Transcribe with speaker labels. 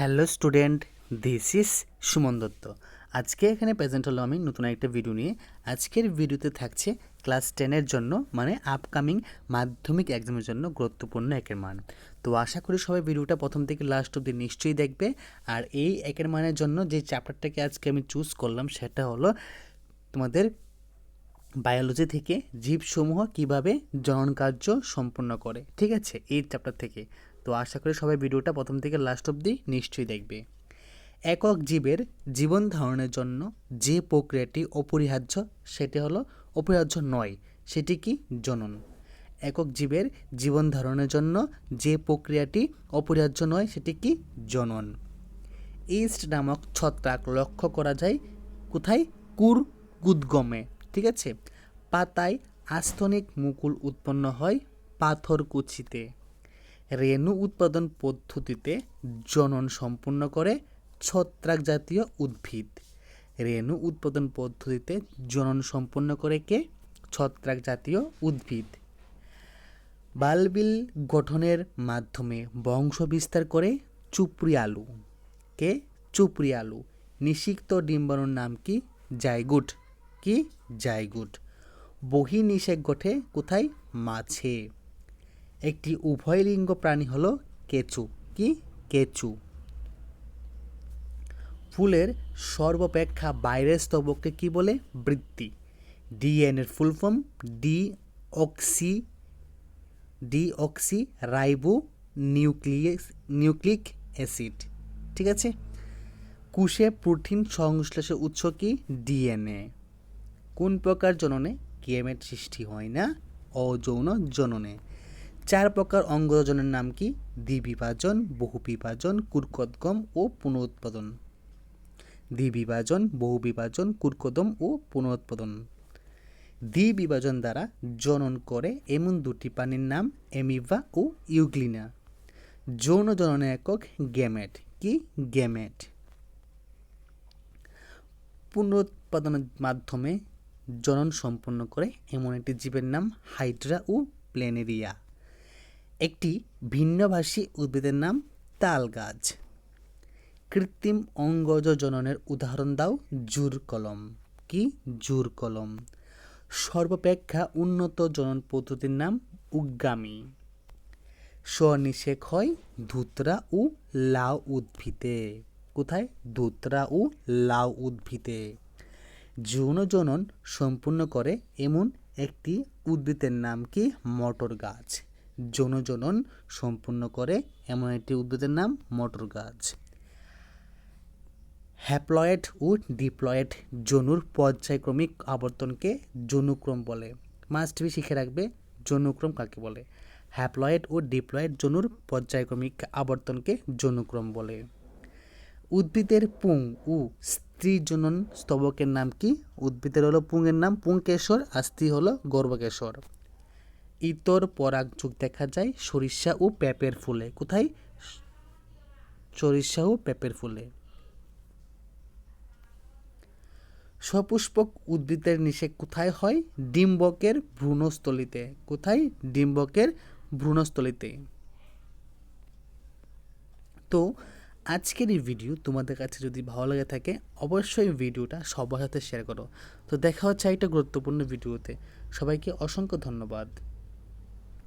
Speaker 1: Hello student, this is Suman Dutta. আজকে এখানে present হলো আমি নতুন একটা ভিডিও নিয়ে। আজকের ভিডিওতে থাকছে ক্লাস টেনের জন্য মানে আপকামিং মাধ্যমিক এক্সামের জন্য গুরুত্বপূর্ণ একের মান। তো আশা করি সবাই ভিডিওটা প্রথম থেকে লাস্ট অব্দি নিশ্চয়ই দেখবে। আর এই একের মানের জন্য যে চ্যাপ্টারটাকে আজকে আমি চুজ করলাম, সেটা হলো তোমাদের বায়োলজি থেকে জীবসমূহ কীভাবে জনন কার্য সম্পন্ন করে। ঠিক আছে? এই চ্যাপ্টার থেকে। তো আশা করি সবাই ভিডিওটা প্রথম থেকে লাস্ট অবধি নিশ্চয়ই দেখবে। একক জীবের জীবন ধারণের জন্য যে প্রক্রিয়াটি অপরিহার্য, সেটি হলো অপরিহার্য নয়, সেটি কি? জনন। একক জীবের জীবন ধারণের জন্য যে প্রক্রিয়াটি অপরিহার্য নয়, সেটি কি? জনন। ইস্ট নামক ছত্রাক লক্ষ্য করা যায় কোথায়? কুর গুদগমে ঠিক আছে? পাতায় আস্তনিক মুকুল উৎপন্ন হয় পাথর কুচিতে রেণু উৎপাদন পদ্ধতিতে জনন সম্পূর্ণ করে ছত্রাক জাতীয় উদ্ভিদ। রেণু উৎপাদন পদ্ধতিতে জনন সম্পন্ন করে কে? ছত্রাক জাতীয় উদ্ভিদ। বালবিল গঠনের মাধ্যমে বংশ বিস্তার করে চুপড়ি আলু। কে? চুপড়ি আলু। নিষিক্ত ডিম্বাণুর নাম কি? জাইগুট। কি? জাইগুট। নিষেক ঘটে কোথায়? মাছে। একটি উভয়লিঙ্গ প্রাণী হলো কেঁচু। কি? কেঁচু। ফুলের সর্বাপেক্ষা বাইরের স্তবককে কি বলে? বৃত্তি। ডিএনএর full form deoxy deoxy ribo nucleus, nucleic acid. ঠিক আছে? কুশে প্রোটিন সংশ্লেষের উৎস কি? ডিএনএ। কোন প্রকার জননে? গেমেট সৃষ্টি হয় না। অযৌন জননে। চার প্রকার অঙ্গজনের নাম কি? দ্বিবিভাজন, বহুবিভাজন, কুর্কদগম ও পুনরুৎপাদন। দ্বিবিভাজন, বহুবিভাজন কুর্কদম ও পুনরুৎপাদন। দ্বিবিভাজন দ্বারা জনন করে এমন দুটি প্রাণীর নাম এমিভা ও ইউগ্লিনা। যৌন জননের একক গ্যামেট। কি? গ্যামেট। পুনরুৎপাদনের মাধ্যমে জনন সম্পন্ন করে এমন একটি জীবের নাম হাইড্রা ও প্লেনেরিয়া। একটি ভিন্নভাষী উদ্ভিদের নাম তাল গাছ কৃত্রিম অঙ্গজ জননের উদাহরণ দাও জুর কলম। কি? জুর কলম। সর্বাপেক্ষা উন্নত জনন পদ্ধতির নাম উগ্গামী। স্বনিষেক হয় ধুতরা ও লাউ উদ্ভিদে। কোথায়? ধুতরা ও লাউ উদ্ভিদে। যৌন জনন সম্পূর্ণ করে এমন একটি উদ্ভিদের নাম কি? মটর গাছ যৌন জনন সম্পূর্ণ করে এমন একটি উদ্ভিদের নাম মটর গাছ। হ্যাপ্লয়েড ও ডিপ্লয়েড জনুর পর্যায়ক্রমিক আবর্তনকে জনুক্রম বলে। মাস্ট বি শিখে রাখবে জনুক্রম কাকে বলে? হ্যাপ্লয়েড ও ডিপ্লয়েড জনুর পর্যায়ক্রমিক আবর্তনকে জনুক্রম বলে। উদ্ভিদের পুং ও স্ত্রী জনন স্তবকের নাম কি? উদ্ভিদের হলো পুংয়ের নাম পুংকেশর আর স্ত্রী হলো গর্ভকেশর ইতর পরাগযোগ দেখা যায় সরিষা ও পেঁপের ফুলে। কোথায়? সরিষা ও পেঁপের ফুলে। সপুষ্পক উদ্ভিদের নিষেক কোথায় হয়? ডিম্বকের ভ্রূণস্থলিতে। কোথায়? ডিম্বকের ভ্রূণস্থলিতে। তো, আজকের এই ভিডিও তোমাদের কাছে যদি ভালো লাগে থাকে, অবশ্যই ভিডিওটা সবার সাথে শেয়ার করো। তো দেখা হচ্ছে একটা গুরুত্বপূর্ণ ভিডিওতে সবাইকে অসংখ্য ধন্যবাদ।